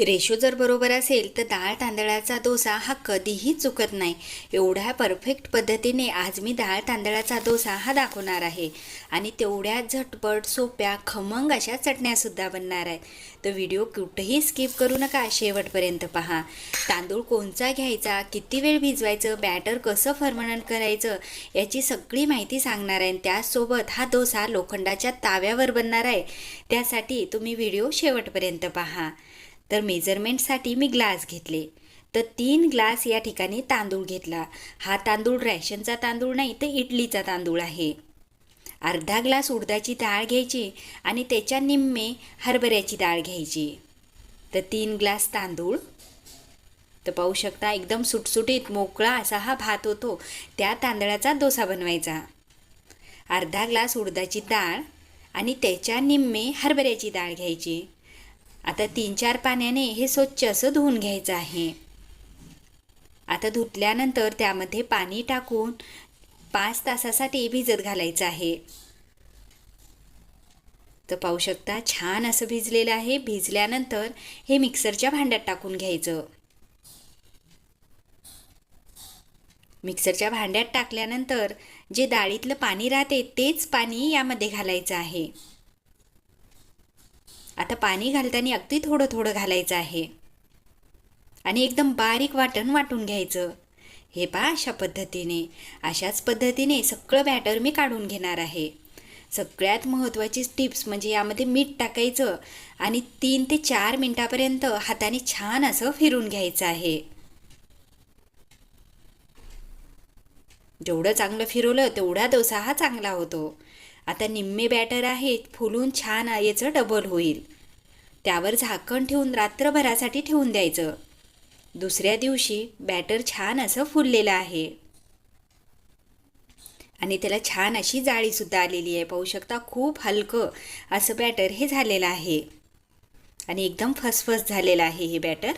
Ratio जर बरोबर असेल तर डाळ तांदळाचा डोसा हा कधीही चुकत नाही. एवढ्या परफेक्ट पद्धतीने आज मी डाळ तांदळाचा डोसा हा दाखवणार आहे. आणि तेवढ्या झटपट सोप्या खमंग अशा चटण्यासुद्धा बनणार आहेत तर व्हिडिओ कुठेही स्किप करू नका शेवटपर्यंत पहा. तांदूळ कोणचा घ्यायचा किती वेळ भिजवायचं बॅटर कसं फर्मनंट करायचं याची सगळी माहिती सांगणार आहे. आणि हा डोसा लोखंडाच्या ताव्यावर बनणार आहे. त्यासाठी तुम्ही व्हिडिओ शेवटपर्यंत पहा. तर मेजरमेंटसाठी मी ग्लास घेतले. तर तीन ग्लास या ठिकाणी तांदूळ घेतला. हा तांदूळ रॅशनचा तांदूळ नाही तर इडलीचा तांदूळ आहे. अर्धा ग्लास उडदाची डाळ घ्यायची आणि त्याच्या निम्मे हरभऱ्याची डाळ घ्यायची. तर तीन ग्लास तांदूळ. तर पाहू शकता एकदम सुटसुटीत मोकळा असा हा भात होतो. त्या तांदळाचा डोसा बनवायचा. अर्धा ग्लास उडदाची डाळ आणि त्याच्या निम्मे हरभऱ्याची डाळ घ्यायची. आता तीन चार पाण्याने हे स्वच्छ असं धुवून घ्यायचं आहे. आता धुतल्यानंतर त्यामध्ये पाणी टाकून पाच तासासाठी भिजत घालायचं आहे. तर पाहू शकता छान असं भिजलेलं आहे. भिजल्यानंतर हे मिक्सरच्या भांड्यात टाकून घ्यायचं. मिक्सरच्या भांड्यात टाकल्यानंतर जे डाळीतलं पाणी राहते तेच पाणी यामध्ये घालायचं आहे. आता पाणी घालताना अगदी थोडं थोडं घालायचं आहे. आणि एकदम बारीक वाटण वाटून घ्यायचं. हे पहा अशा पद्धतीने. अशाच पद्धतीने सगळं बॅटर मी काढून घेणार आहे. सगळ्यात महत्त्वाची टिप्स म्हणजे यामध्ये मीठ टाकायचं आणि तीन ते चार मिनटापर्यंत हाताने छान असं फिरून घ्यायचं आहे. जेवढं चांगलं फिरवलं तेवढा डोसा हा चांगला होतो. आता निम्मे बॅटर आहे फुलून छान याचं डबल होईल. त्यावर झाकण ठेवून रात्रभरासाठी ठेवून द्यायचं. दुसऱ्या दिवशी बॅटर छान असं फुललेलं आहे. आणि त्याला छान अशी जाळीसुद्धा आलेली आहे. पाहू शकता खूप हलकं असं बॅटर हे झालेलं आहे. आणि एकदम फसफस झालेलं आहे हे बॅटर.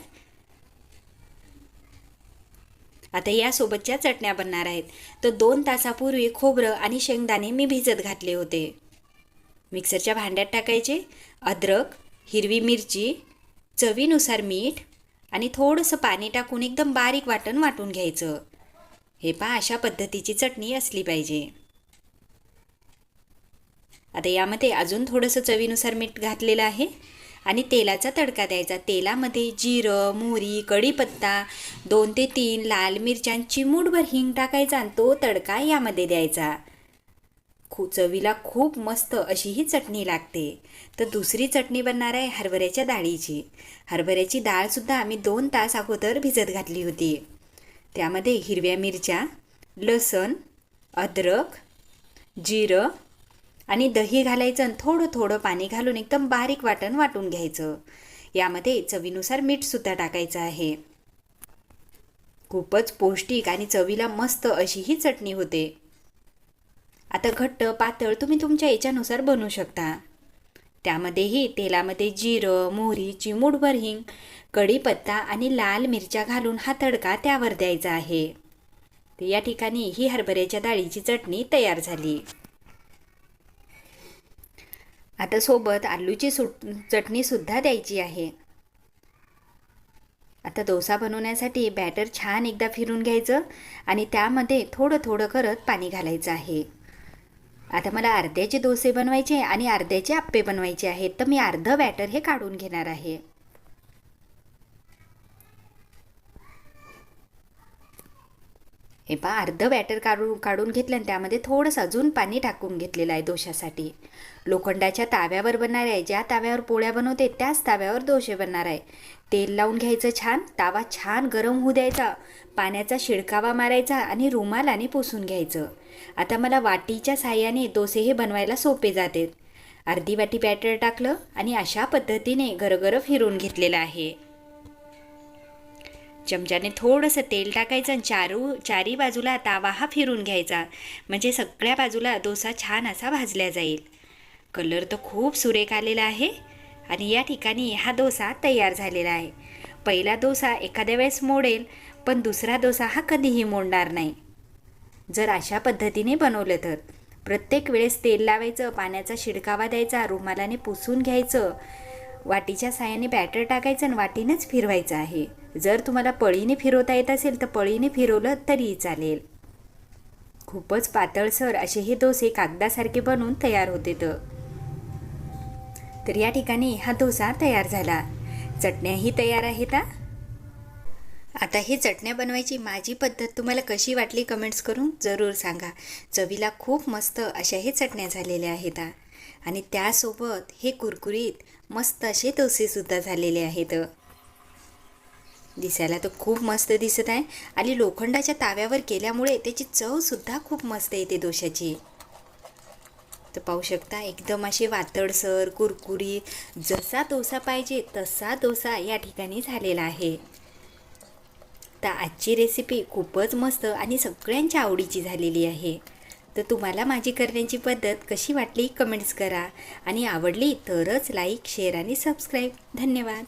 आता यासोबतच्या चटण्या बनणार आहेत. तर दोन तासापूर्वी खोबरं आणि शेंगदाणे मी भिजत घातले होते. मिक्सरच्या भांड्यात टाकायचे अद्रक हिरवी मिरची चवीनुसार मीठ आणि थोडंसं पाणी टाकून एकदम बारीक वाटण वाटून घ्यायचं. हे पहा अशा पद्धतीची चटणी असली पाहिजे. आता यामध्ये अजून थोडंसं चवीनुसार मीठ घातलेलं आहे. आणि तेलाचा तडका द्यायचा. तेलामध्ये जिरं मोहरी कढीपत्ता दोन ते तीन लाल मिरच्यांची मूठभर हिंग टाकायचा आणि तो तडका यामध्ये द्यायचा. खू चवीला खूप मस्त अशी ही चटणी लागते. तर दुसरी चटणी बनणार आहे हरभऱ्याच्या डाळीची. हरभऱ्याची डाळसुद्धा आम्ही दोन तास अगोदर भिजत घातली होती. त्यामध्ये हिरव्या मिरच्या लसण अद्रक जिरं आणि दही घालायचं आणि थोडं थोडं पाणी घालून एकदम बारीक वाटण वाटून घ्यायचं. यामध्ये चवीनुसार मीठसुद्धा टाकायचं आहे. खूपच पौष्टिक आणि चवीला मस्त अशी ही चटणी होते. आता घट्ट पातळ तुम्ही तुमच्या याच्यानुसार बनवू शकता. त्यामध्येही तेलामध्ये जिरं मोहरी चिमूटभर हिंग कढीपत्ता आणि लाल मिरच्या घालून हा तडका त्यावर द्यायचा आहे. तर या ठिकाणी ही हरभऱ्याच्या डाळीची चटणी तयार झाली. आता सोबत आलूची सुट चटणीसुद्धा द्यायची आहे. आता डोसा बनवण्यासाठी बॅटर छान एकदा फिरून घ्यायचं आणि त्यामध्ये थोडं थोडं करत पाणी घालायचं आहे. आता मला अर्ध्याचे डोसे बनवायचे आणि अर्ध्याचे आप्पे बनवायचे आहेत तर मी अर्धं बॅटर हे काढून घेणार आहे. हे पहा अर्धं बॅटर काढून काढून घेतलं आणि त्यामध्ये थोडंसं अजून पाणी टाकून घेतलेलं आहे दोशासाठी लोखंडाच्या ताव्यावर बनणार आहे. ज्या ताव्यावर पोळ्या बनवते त्याच ताव्यावर दोशे बनणार आहे. तेल लावून घ्यायचं छान. तावा छान गरम होऊ द्यायचा. पाण्याचा शिडकावा मारायचा आणि रुमालाने पुसून घ्यायचं. आता मला वाटीच्या साह्याने दोसे हे बनवायला सोपे जातात अर्धी वाटी बॅटर टाकलं आणि अशा पद्धतीने गरगर फिरून घेतलेलं आहे. चमच्याने थोडंसं तेल टाकायचं आणि चारू चारी बाजूला तावा हा फिरून घ्यायचा. म्हणजे सगळ्या बाजूला डोसा छान असा भाजला जाईल. कलर तर खूप सुरेख आलेला आहे आणि या ठिकाणी हा डोसा तयार झालेला आहे. पहिला डोसा एखाद्या वेळेस मोडेल पण दुसरा डोसा हा कधीही मोडणार नाही. जर अशा पद्धतीने बनवलं तर. प्रत्येक वेळेस तेल लावायचं पाण्याचा शिडकावा द्यायचा रुमालाने पुसून घ्यायचं वाटीच्या साह्याने बॅटर टाकायचं आणि वाटीनंच फिरवायचं आहे. जर तुम्हाला पळीने फिरवता येत असेल तर पळीने फिरवलं तरीही चालेल. खूपच पातळसर असे हे डोसे कागदासारखे बनवून तयार होते तर या ठिकाणी हा डोसा तयार झाला. चटण्याही तयार आहेत आता हे चटण्या बनवायची माझी पद्धत तुम्हाला कशी वाटली कमेंट्स करून जरूर सांगा. चवीला खूप मस्त अशा हे चटण्या झालेल्या आहेत आणि त्यासोबत हे कुरकुरीत मस्त असे डोसेसुद्धा झालेले आहेत. दिसायला तर खूप मस्त दिसत आहे. आणि लोखंडाच्या ताव्यावर केल्यामुळे त्याची चवसुद्धा खूप मस्त येते दोशाची तर पाहू शकता एकदम असे वातडसर कुरकुरी जसा डोसा पाहिजे तसा डोसा या ठिकाणी झालेला आहे. तर आजची रेसिपी खूपच मस्त आणि सगळ्यांच्या आवडीची झालेली आहे. तर तुम्हाला माझी करण्याची पद्धत कशी वाटली कमेंट्स करा. आणि आवडली तरच लाईक शेअर आणि सबस्क्राईब धन्यवाद.